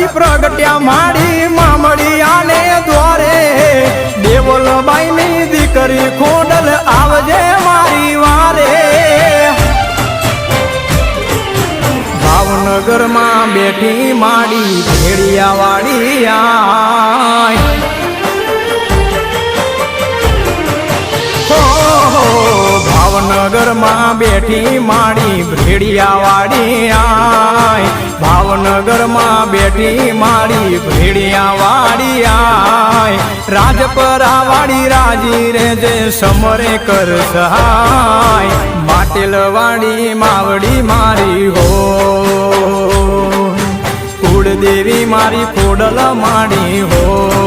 થી પ્રગટ્યા માડી મામડિયાને દ્વારે. દેવલબાઈ ની દીકરી ખોડલ આવજે મારી વારે. ભાવનગરમાં બેઠી માડી ભેડિયા વાળી આય. હો, ભાવનગરમાં બેઠી માડી ભેડિયા વાળી આય. ભાવનગરમાં બેઠી મારી ભેડિયા વાળી આય. રાજપરા વાળી રાજી રે જે સમરે કર સહાય માટેલ વાળી માવડી મારી હો. કુળદેવી મારી કોડલ માડી હો.